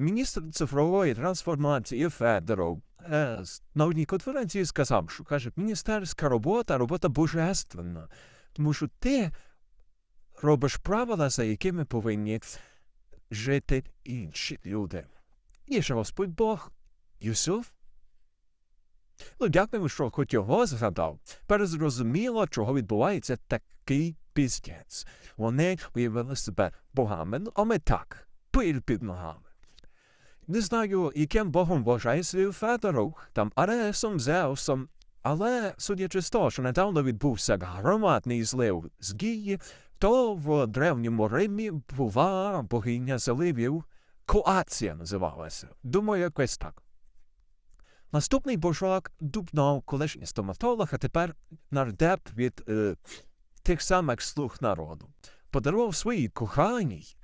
міністр цифрової трансформації Федоров е, на одній конференції сказав, що каже, міністерська робота робота божественна, тому що ти робиш правила, за якими повинні жити інші люди. Є ж Господь Бог, Юсуф. Ну, дякуємо, що хоч його згадав. Перезрозуміло, чого відбувається такий піздець. Вони уявили себе богами, ну, а ми так, пиль під ногами. Не знаю, яким богом вважає свій Федоров, там Аресом, Зеусом, але, судячи з того, що недавно відбувся громадний злив з Гії, то в древньому Римі була богиня заливів, Коація називалася. Думаю, якось так. Наступний божок Дубнов, колишній стоматолог, а тепер нардеп від е, тих самих слуг народу, подарував своїй коханій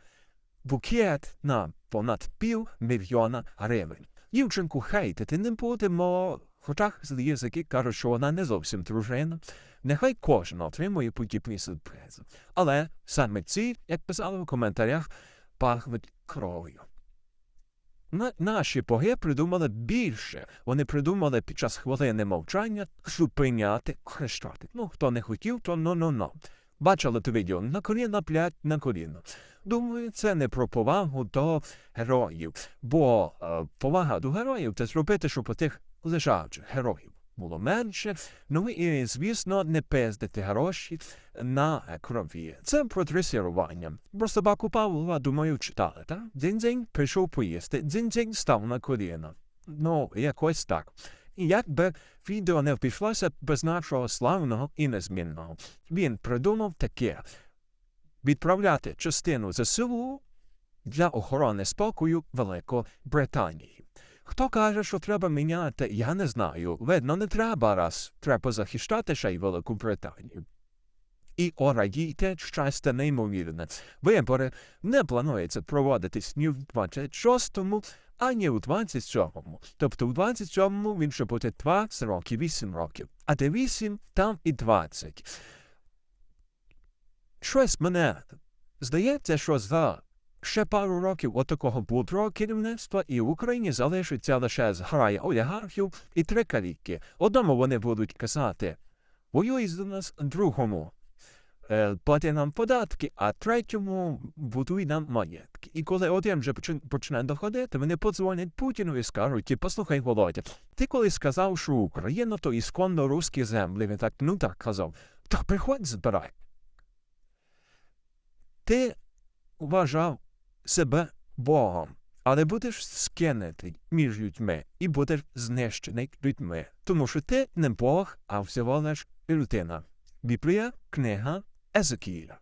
букет на понад пів мільйона гривень. Дівчинку хейтити не будемо, хоча злі язики кажуть, що вона не зовсім дружина. Нехай кожен отримує подібні сюрпризи. Але саме ці, як писали в коментарях, пахнуть кров'ю. На, наші боги придумали більше. Вони придумали під час хвилини мовчання зупиняти хрещати. Ну, хто не хотів, то ну-ну-ну. Бачили те відео на коліна плять на коліно. Думаю, це не про повагу до героїв, бо е, повага до героїв це зробити, щоб тих лежачих героїв було менше. Ну і, звісно, не пиздити гроші на крові. Це про дресірування. Про собаку Павлова, думаю, читали, так? Дзінь-дзінь прийшов поїсти, дзінь-дзінь став на коліна. Ну, якось так. І як би відео не обійшлося без нашого славного і незмінного. Він придумав таке відправляти частину ЗСУ для охорони спокою Великобританії. Хто каже, що треба міняти, я не знаю. Видно, не треба раз. Треба захищати ще й Велику Британію. І орадійте щастя неймовірне. Вибори не планується проводитись ні в 26-му, ані у 27-му. Тобто у 27-му він ще буде 20 років, 8 років, а де 8, там і 20. Щось мене здається, що за ще пару років отакого будрого керівництва і в Україні залишиться лише зграя олігархів і три каліки. Одному вони будуть казати воюй за нас, другому е, плати нам податки, а третьому будуй нам маєтки. І коли один вже почне доходити, вони подзвонять Путіну і скажуть, послухай, Володя, ти коли сказав, що Україна то ісконно русські землі, він так, ну так казав, то приходь збирай. Ти вважав себе Богом, але будеш скинутий між людьми і будеш знищений людьми, тому що ти не Бог, а всього лиш людина. Біблія, книга Езекіля.